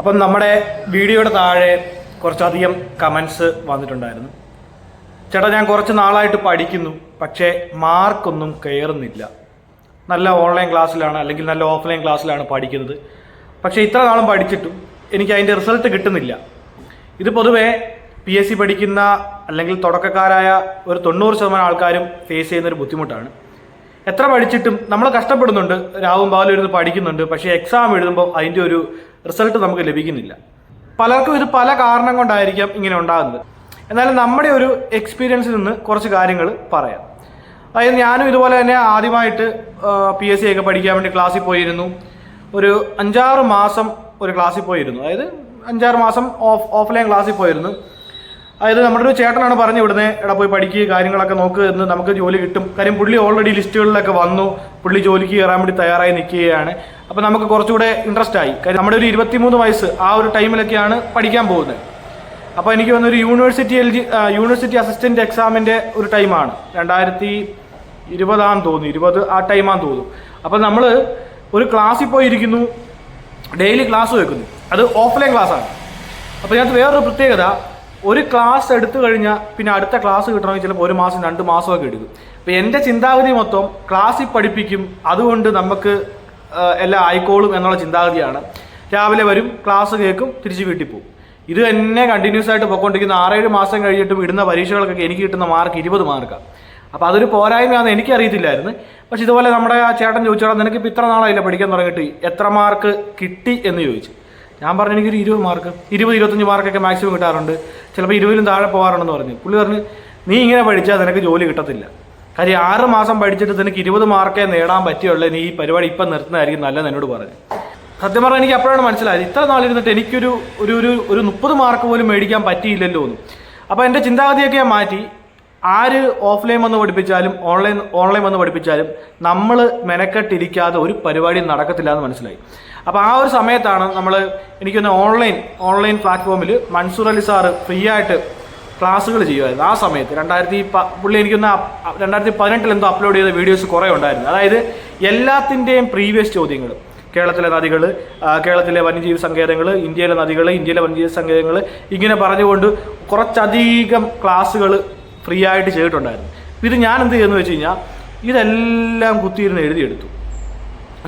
അപ്പം നമ്മുടെ വീഡിയോയുടെ താഴെ കുറച്ചധികം കമൻസ് വന്നിട്ടുണ്ടായിരുന്നു. ചേട്ടാ ഞാൻ കുറച്ച് നാളായിട്ട് പഠിക്കുന്നു പക്ഷേ മാർക്കൊന്നും കയറുന്നില്ല. നല്ല ഓൺലൈൻ ക്ലാസ്സിലാണ് അല്ലെങ്കിൽ നല്ല ഓഫ്ലൈൻ ക്ലാസ്സിലാണ് പഠിക്കുന്നത്. പക്ഷേ ഇത്ര നാളും പഠിച്ചിട്ടും എനിക്ക് അതിന്റെ റിസൾട്ട് കിട്ടുന്നില്ല. ഇത് പൊതുവേ പി എസ് സി പഠിക്കുന്ന അല്ലെങ്കിൽ തുടക്കക്കാരായ ഒരു തൊണ്ണൂറ് ശതമാനം ആൾക്കാരും ഫേസ് ചെയ്യുന്ന ഒരു ബുദ്ധിമുട്ടാണ്. എത്ര പഠിച്ചിട്ടും നമ്മൾ കഷ്ടപ്പെടുന്നുണ്ട്. രാവും പാലും ഇരുന്ന് പഠിക്കുന്നുണ്ട്. പക്ഷേ എക്സാം എഴുതുമ്പോൾ അതിന്റെ ഒരു റിസൾട്ട് നമുക്ക് ലഭിക്കുന്നില്ല. പലർക്കും ഇത് പല കാരണം കൊണ്ടായിരിക്കാം ഇങ്ങനെ ഉണ്ടാകുന്നത്. എന്നാലും നമ്മുടെ ഒരു എക്സ്പീരിയൻസിൽ നിന്ന് കുറച്ച് കാര്യങ്ങൾ പറയാം. അതായത് ഞാനും ഇതുപോലെ തന്നെ ആദ്യമായിട്ട് പി എസ് സി ഒക്കെ പഠിക്കാൻ വേണ്ടി ക്ലാസ്സിൽ പോയിരുന്നു. ഒരു അഞ്ചാറ് മാസം ഒരു ക്ലാസ്സിൽ പോയിരുന്നു. അതായത് അഞ്ചാറ് മാസം ഓഫ് ഓഫ്ലൈൻ ക്ലാസ്സിൽ പോയിരുന്നു. അതായത് നമ്മുടെ ഒരു ചേട്ടനാണ് പറഞ്ഞു വിടുന്നത് എടാ പോയി പഠിക്കുക കാര്യങ്ങളൊക്കെ നോക്ക് എന്ന് നമുക്ക് ജോലി കിട്ടും. കാര്യം പുള്ളി ഓൾറെഡി ലിസ്റ്റുകളിലൊക്കെ വന്നു പുള്ളി ജോലിക്ക് കയറാൻ വേണ്ടി തയ്യാറായി നിൽക്കുകയാണ്. അപ്പോൾ നമുക്ക് കുറച്ചുകൂടെ ഇൻട്രസ്റ്റ് ആയി. കാര്യം നമ്മുടെ ഒരു ഇരുപത്തിമൂന്ന് വയസ്സ് ആ ഒരു ടൈമിലൊക്കെയാണ് പഠിക്കാൻ പോകുന്നത്. അപ്പോൾ എനിക്ക് വന്നൊരു university L G university assistant എക്സാമിന്റെ ഒരു ടൈമാണ് രണ്ടായിരത്തി ഇരുപതാന്ന് തോന്നുന്നു ഇരുപത് ആ ടൈമാന്ന് തോന്നുന്നു. അപ്പോൾ നമ്മൾ ഒരു ക്ലാസ്സിൽ പോയിരിക്കുന്നു ഡെയിലി ക്ലാസ് വെക്കുന്നു. അത് ഓഫ്ലൈൻ ക്ലാസ്സാണ് അപ്പോൾ ഇതിനകത്ത് വേറൊരു പ്രത്യേകത ഒരു ക്ലാസ് എടുത്തു കഴിഞ്ഞാൽ പിന്നെ അടുത്ത ക്ലാസ് കിട്ടണമെങ്കിൽ ചിലപ്പോൾ ഒരു മാസം രണ്ട് മാസമൊക്കെ എടുക്കും. അപ്പോൾ എന്റെ ചിന്താഗതി മൊത്തം ക്ലാസ്സിൽ പഠിപ്പിക്കും. അതുകൊണ്ട് നമുക്ക് എല്ലാം ആയിക്കോളും എന്നുള്ള ചിന്താഗതിയാണ്. രാവിലെ വരും ക്ലാസ് കേൾക്കും തിരിച്ച് വീട്ടിൽ പോകും. ഇത് തന്നെ കണ്ടിന്യൂസ് ആയിട്ട് പോയിക്കൊണ്ടിരിക്കുന്ന ആറേഴ് മാസം കഴിഞ്ഞിട്ടും ഇടുന്ന പരീക്ഷകൾക്കൊക്കെ എനിക്ക് കിട്ടുന്ന മാർക്ക് ഇരുപത് മാർക്കാണ് അപ്പോൾ അതൊരു പോരായ്മയാണെന്ന് എനിക്കറിയത്തില്ലായിരുന്നു. പക്ഷെ ഇതുപോലെ നമ്മുടെ ആ ചേട്ടൻ ചോദിച്ചോളാം നിനക്ക് ഇപ്പോൾ ഇത്ര നാളായില്ല പഠിക്കാൻ തുടങ്ങിയിട്ട്? എത്ര മാർക്ക് കിട്ടി? എന്ന് ചോദിച്ചു. ഞാൻ പറഞ്ഞു എനിക്കൊരു ഇരുപത് മാർക്ക് ഇരുപത് ഇരുപത്തഞ്ച് മാർക്കൊക്കെ മാക്സിമം കിട്ടാറുണ്ട്. ചിലപ്പോൾ ഇരുപതിലും താഴെ പോകാറുണ്ടെന്ന് പറഞ്ഞു. പുള്ളി പറഞ്ഞു നീ ഇങ്ങനെ പഠിച്ചാൽ നിനക്ക് ജോലി കിട്ടത്തില്ല. കാര്യം ആറ് മാസം പഠിച്ചിട്ട് നിനക്ക് ഇരുപത് മാർക്കേ നേടാൻ പറ്റിയുള്ളൂ. നീ ഈ പരിപാടി ഇപ്പം നിർത്തുന്നതായിരിക്കും നല്ലത് എന്നോട് പറഞ്ഞു. സത്യം പറഞ്ഞാൽ എനിക്ക് അപ്പോഴാണ് മനസ്സിലായത്. ഇത്ര നാളിരുന്നിട്ട് എനിക്കൊരു ഒരു ഒരു ഒരു മുപ്പത് മാർക്ക് പോലും മേടിക്കാൻ പറ്റിയില്ലല്ലോ എന്ന്. അപ്പോൾ എന്റെ ചിന്താഗതിയൊക്കെ മാറ്റി. ആര് ഓഫ്ലൈൻ വന്ന് പഠിപ്പിച്ചാലും ഓൺലൈൻ ഓൺലൈൻ വന്ന് പഠിപ്പിച്ചാലും നമ്മൾ മെനക്കെട്ടിരിക്കാതെ ഒരു പരിപാടിയും നടക്കത്തില്ല എന്ന് മനസ്സിലായി. അപ്പോൾ ആ ഒരു സമയത്താണ് നമ്മൾ എനിക്കൊന്ന് ഓൺലൈൻ ഓൺലൈൻ പ്ലാറ്റ്ഫോമിൽ മൻസൂർ അലി സാറ് ഫ്രീ ആയിട്ട് ക്ലാസ്സുകൾ ചെയ്യുമായിരുന്നു ആ സമയത്ത് രണ്ടായിരത്തി പ പുള്ളി എനിക്കൊന്ന് രണ്ടായിരത്തി പതിനെട്ടിൽ എന്തോ അപ്ലോഡ് ചെയ്ത വീഡിയോസ് കുറേ ഉണ്ടായിരുന്നു. അതായത് എല്ലാത്തിന്റെയും പ്രീവിയസ് ചോദ്യങ്ങൾ കേരളത്തിലെ നദികൾ കേരളത്തിലെ വന്യജീവി സങ്കേതങ്ങൾ ഇന്ത്യയിലെ നദികൾ ഇന്ത്യയിലെ വന്യജീവി സങ്കേതങ്ങൾ ഇങ്ങനെ പറഞ്ഞുകൊണ്ട് കുറച്ചധികം ക്ലാസ്സുകൾ ഫ്രീ ആയിട്ട് ചെയ്തിട്ടുണ്ടായിരുന്നു. ഇത് ഞാൻ എന്ത് ചെയ്യുന്നു വെച്ച് കഴിഞ്ഞാൽ ഇതെല്ലാം കുത്തിയിരുന്ന് എഴുതിയെടുത്തു.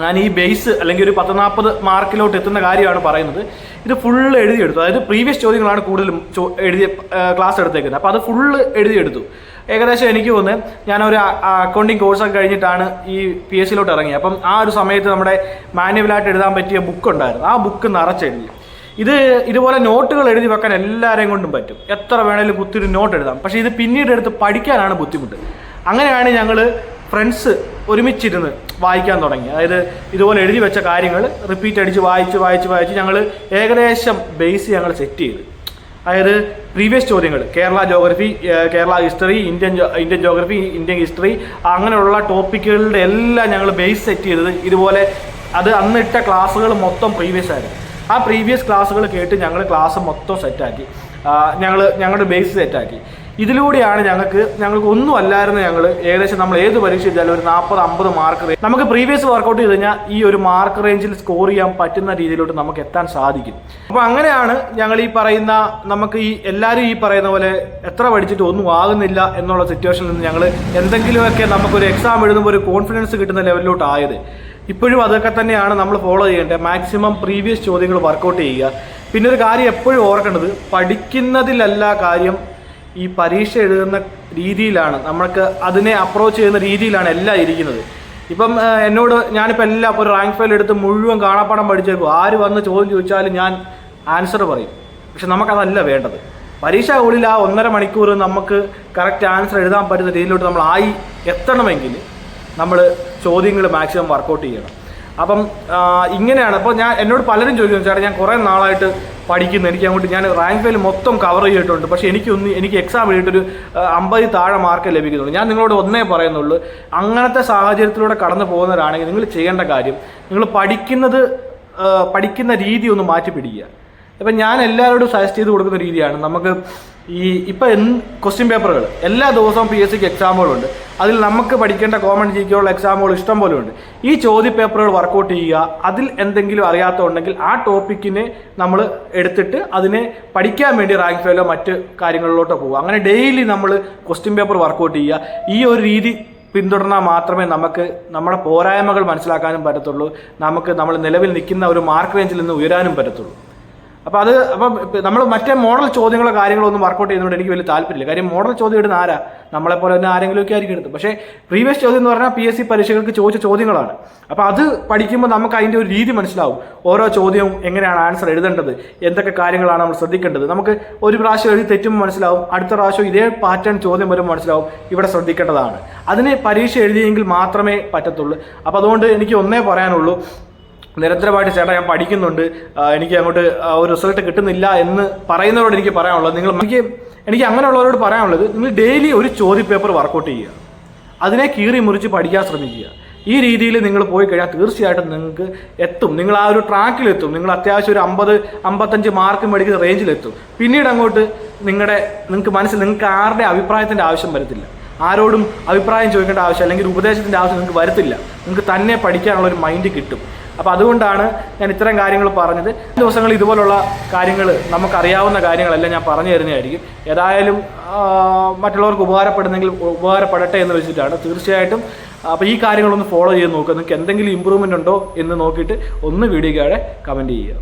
ഞാൻ ഈ ബേസ് അല്ലെങ്കിൽ ഒരു പത്ത് നാൽപ്പത് മാർക്കിലോട്ട് എത്തുന്ന കാര്യമാണ് പറയുന്നത്. ഇത് ഫുള്ള് എഴുതിയെടുത്തു. അതായത് പ്രീവിയസ് ചോദ്യങ്ങളാണ് കൂടുതലും എഴുതിയ ക്ലാസ് എടുത്തേക്കുന്നത്. അപ്പോൾ അത് ഫുള്ള് എഴുതിയെടുത്തു. ഏകദേശം എനിക്ക് തോന്നുന്നത് ഞാനൊരു അക്കൗണ്ടിങ് കോഴ്സൊക്കെ കഴിഞ്ഞിട്ടാണ് ഈ പി എസ് സിയിലോട്ട് ഇറങ്ങിയത്. അപ്പം ആ ഒരു സമയത്ത് നമ്മുടെ മാനുവലായിട്ട് എഴുതാൻ പറ്റിയ ബുക്ക് ഉണ്ടായിരുന്നു. ആ ബുക്ക് നിറച്ചെഴുതി. ഇത് ഇതുപോലെ നോട്ടുകൾ എഴുതി വെക്കാൻ എല്ലാവരെയും കൊണ്ടും പറ്റും. എത്ര വേണേലും കുത്തിരി നോട്ട് എഴുതാം. പക്ഷേ ഇത് പിന്നീട് എടുത്ത് പഠിക്കാനാണ് ബുദ്ധിമുട്ട്. അങ്ങനെയാണ് ഞങ്ങൾ ഫ്രണ്ട്സ് ഒരുമിച്ചിരുന്ന് വായിക്കാൻ തുടങ്ങി. അതായത് ഇതുപോലെ എഴുതി വെച്ച കാര്യങ്ങൾ റിപ്പീറ്റ് അടിച്ച് വായിച്ച് വായിച്ച് വായിച്ച് ഞങ്ങൾ ഏകദേശം ബേസ് ഞങ്ങൾ സെറ്റ് ചെയ്ത്. അതായത് പ്രീവിയസ് ചോദ്യങ്ങൾ Kerala geography Kerala history Indian Indian geography Indian history അങ്ങനെയുള്ള ടോപ്പിക്കുകളുടെ എല്ലാം ഞങ്ങൾ ബേസ് സെറ്റ് ചെയ്തത് ഇതുപോലെ അത് അന്നിട്ട ക്ലാസ്സുകൾ മൊത്തം പ്രീവിയസ് ആയിരുന്നു. ആ പ്രീവിയസ് ക്ലാസ്സുകൾ കേട്ട് ഞങ്ങൾ ക്ലാസ് മൊത്തം സെറ്റാക്കി ഞങ്ങൾ ഞങ്ങളുടെ ബേസ് സെറ്റാക്കി ഇതിലൂടെയാണ് ഞങ്ങൾക്ക് ഞങ്ങൾക്ക് ഒന്നും അല്ലായിരുന്നു ഞങ്ങൾ ഏകദേശം നമ്മൾ ഏത് പരീക്ഷ ചെയ്താലും ഒരു നാൽപ്പത് അമ്പത് മാർക്ക് റേഞ്ച് നമുക്ക് പ്രീവിയസ് വർക്കൗട്ട് ചെയ്ത് കഴിഞ്ഞാൽ ഈ ഒരു മാർക്ക് റേഞ്ചിൽ സ്കോർ ചെയ്യാൻ പറ്റുന്ന രീതിയിലോട്ട് നമുക്ക് എത്താൻ സാധിക്കും. അപ്പോൾ അങ്ങനെയാണ് ഞങ്ങൾ ഈ പറയുന്ന നമുക്ക് ഈ എല്ലാവരും ഈ പറയുന്ന പോലെ എത്ര പഠിച്ചിട്ട് ഒന്നും ആകുന്നില്ല എന്നുള്ള സിറ്റുവേഷനിൽ നിന്ന് ഞങ്ങൾ എന്തെങ്കിലുമൊക്കെ നമുക്കൊരു എക്സാം എഴുതുമ്പോൾ ഒരു കോൺഫിഡൻസ് കിട്ടുന്ന ലെവലിലോട്ട് ആയത്. ഇപ്പോഴും അതൊക്കെ തന്നെയാണ് നമ്മൾ ഫോളോ ചെയ്യേണ്ടത്. മാക്സിമം പ്രീവിയസ് ചോദ്യങ്ങൾ വർക്കൗട്ട് ചെയ്യുക. പിന്നെ ഒരു കാര്യം എപ്പോഴും ഓർക്കേണ്ടത് പഠിക്കുന്നതിലല്ല കാര്യം ഈ പരീക്ഷ എഴുതുന്ന രീതിയിലാണ്. നമ്മൾക്ക് അതിനെ അപ്രോച്ച് ചെയ്യുന്ന രീതിയിലാണ് എല്ലാം ഇരിക്കുന്നത്. ഇപ്പം എന്നോട് ഞാനിപ്പോൾ എല്ലാം ഒരു റാങ്ക് ഫയൽ എടുത്ത് മുഴുവൻ കാണാപ്പാടം പഠിച്ചേക്കും. ആര് വന്ന് ചോദ്യം ചോദിച്ചാലും ഞാൻ ആൻസർ പറയും. പക്ഷെ നമുക്കതല്ല വേണ്ടത്. പരീക്ഷ ഉള്ളിൽ ആ ഒന്നര മണിക്കൂർ നമുക്ക് കറക്റ്റ് ആൻസർ എഴുതാൻ പറ്റുന്ന രീതിയിലോട്ട് നമ്മൾ ആയി എത്തണമെങ്കിൽ നമ്മൾ ചോദ്യങ്ങൾ മാക്സിമം വർക്കൗട്ട് ചെയ്യണം. അപ്പം ഇങ്ങനെയാണ്. അപ്പോൾ ഞാൻ എന്നോട് പലരും ചോദിക്കുന്നു ചേട്ടാ ഞാൻ കുറേ നാളായിട്ട് പഠിക്കുന്നു. എനിക്ക് അങ്ങോട്ട് ഞാൻ റാങ്ക് ഫെയിൽ മൊത്തം കവർ ചെയ്തിട്ടുണ്ട്. പക്ഷേ എനിക്കൊന്ന് എനിക്ക് എക്സാം എഴുതിയിട്ടൊരു അമ്പത് താഴെ മാർക്ക് ലഭിക്കുന്നുള്ളൂ? ഞാൻ നിങ്ങളോട് ഒന്നേ പറയുന്നുള്ളൂ. അങ്ങനത്തെ സാഹചര്യത്തിലൂടെ കടന്നു പോകുന്നവരാണെങ്കിൽ നിങ്ങൾ ചെയ്യേണ്ട കാര്യം നിങ്ങൾ പഠിക്കുന്നത് പഠിക്കുന്ന രീതി ഒന്ന് മാറ്റി പിടിക്കുക ഇപ്പം ഞാൻ എല്ലാവരോടും സജസ്റ്റ് ചെയ്ത് കൊടുക്കുന്ന രീതിയാണ്. നമുക്ക് ഈ ഇപ്പം ക്വസ്റ്റ്യൻ പേപ്പറുകൾ എല്ലാ ദിവസവും പി എസ് സിക്ക് എക്സാമുകളുണ്ട് അതിൽ നമുക്ക് പഠിക്കേണ്ട കോമൺ ജി കെയുള്ള എക്സാമുകൾ ഇഷ്ടം പോലെ ഉണ്ട്. ഈ ചോദ്യ പേപ്പറുകൾ വർക്കൗട്ട് ചെയ്യുക അതിൽ എന്തെങ്കിലും അറിയാത്തതുണ്ടെങ്കിൽ ആ ടോപ്പിക്കിനെ നമ്മൾ എടുത്തിട്ട് അതിനെ പഠിക്കാൻ വേണ്ടി റാങ്ക് ഫെയിലോ മറ്റ് കാര്യങ്ങളിലോട്ടോ പോകുക അങ്ങനെ ഡെയിലി നമ്മൾ ക്വസ്റ്റ്യൻ പേപ്പർ വർക്കൗട്ട് ചെയ്യുക. ഈ ഒരു രീതി പിന്തുടർന്നാൽ മാത്രമേ നമുക്ക് നമ്മുടെ പോരായ്മകൾ മനസ്സിലാക്കാനും പറ്റത്തുള്ളൂ. നമുക്ക് നമ്മൾ നിലവിൽ നിൽക്കുന്ന ഒരു മാർക്ക് റേഞ്ചിൽ നിന്ന് ഉയരാനും പറ്റത്തുള്ളൂ. അപ്പോൾ അത് അപ്പം നമ്മൾ മറ്റേ മോഡൽ ചോദ്യങ്ങളോ കാര്യങ്ങളോ ഒന്നും വർക്കൗട്ട് ചെയ്യുന്നതുകൊണ്ട് എനിക്ക് വലിയ താല്പര്യമില്ല. കാര്യം മോഡൽ ചോദ്യം ഇടുന്ന ആരാ? നമ്മളെപ്പോലെ തന്നെ ആരെങ്കിലുമൊക്കെ ആയിരിക്കും എടുത്ത് പക്ഷേ പ്രീവിയസ് ചോദ്യം എന്ന് പറഞ്ഞാൽ പി എസ് സി പരീക്ഷകൾക്ക് ചോദിച്ച ചോദ്യങ്ങളാണ്. അപ്പോൾ അത് പഠിക്കുമ്പോൾ നമുക്ക് അതിന്റെ ഒരു രീതി മനസ്സിലാവും. ഓരോ ചോദ്യവും എങ്ങനെയാണ് ആൻസർ എഴുതേണ്ടത്? എന്തൊക്കെ കാര്യങ്ങളാണ് നമ്മൾ ശ്രദ്ധിക്കേണ്ടത്? നമുക്ക് ഒരു പ്രാവശ്യം എഴുതി തെറ്റുമ്പോൾ മനസ്സിലാവും. അടുത്ത പ്രാവശ്യം ഇതേ പാറ്റേൺ ചോദ്യം വരുമ്പോൾ മനസ്സിലാവും. ഇവിടെ ശ്രദ്ധിക്കേണ്ടതാണ്. അതിന് പരീക്ഷ എഴുതിയെങ്കിൽ മാത്രമേ പറ്റത്തുള്ളൂ. അപ്പോൾ അതുകൊണ്ട് എനിക്ക് ഒന്നേ പറയാനുള്ളൂ. നിരന്തരമായിട്ട് ചേട്ടാ ഞാൻ പഠിക്കുന്നുണ്ട്. എനിക്ക് അങ്ങോട്ട് ഒരു റിസൾട്ട് കിട്ടുന്നില്ല എന്ന് പറയുന്നവരോട് എനിക്ക് പറയാനുള്ളത് നിങ്ങൾ എനിക്ക് എനിക്ക് അങ്ങനെയുള്ളവരോട് പറയാനുള്ളത് നിങ്ങൾ ഡെയിലി ഒരു ചോദ്യ പേപ്പർ വർക്കൗട്ട് ചെയ്യുക. അതിനെ കീറി മുറിച്ച് പഠിക്കാൻ ശ്രമിക്കുക. ഈ രീതിയിൽ നിങ്ങൾ പോയി കഴിഞ്ഞാൽ തീർച്ചയായിട്ടും നിങ്ങൾക്ക് എത്തും. നിങ്ങൾ ആ ഒരു ട്രാക്കിലെത്തും നിങ്ങൾ അത്യാവശ്യം ഒരു അമ്പത് അമ്പത്തഞ്ച് മാർക്ക് മേടിക്കുന്ന റേഞ്ചിലെത്തും പിന്നീട് അങ്ങോട്ട് നിങ്ങളുടെ നിങ്ങൾക്ക് മനസ്സിൽ നിങ്ങൾക്ക് ആരുടെ അഭിപ്രായത്തിന്റെ ആവശ്യം വരത്തില്ല. ആരോടും അഭിപ്രായം ചോദിക്കേണ്ട ആവശ്യം അല്ലെങ്കിൽ ഉപദേശത്തിന്റെ ആവശ്യം നിങ്ങൾക്ക് വരത്തില്ല. നിങ്ങൾക്ക് തന്നെ പഠിക്കാനുള്ള ഒരു മൈൻഡ് കിട്ടും. അപ്പോൾ അതുകൊണ്ടാണ് ഞാൻ ഇത്തരം കാര്യങ്ങൾ പറഞ്ഞത്. ദിവസങ്ങൾ ഇതുപോലുള്ള കാര്യങ്ങൾ നമുക്കറിയാവുന്ന കാര്യങ്ങളെല്ലാം ഞാൻ പറഞ്ഞു തരുന്നതായിരിക്കും. ഏതായാലും മറ്റുള്ളവർക്ക് ഉപകാരപ്പെടുന്നെങ്കിൽ ഉപകാരപ്പെടട്ടെ എന്ന് വെച്ചിട്ടാണ് തീർച്ചയായിട്ടും അപ്പോൾ ഈ കാര്യങ്ങളൊന്ന് ഫോളോ ചെയ്ത് നോക്കുക നിങ്ങൾക്ക് എന്തെങ്കിലും ഇമ്പ്രൂവ്മെന്റ് ഉണ്ടോ എന്ന് നോക്കിയിട്ട് ഒന്ന് വീഡിയോയ്ക്കാടെ കമന്റ് ചെയ്യുക.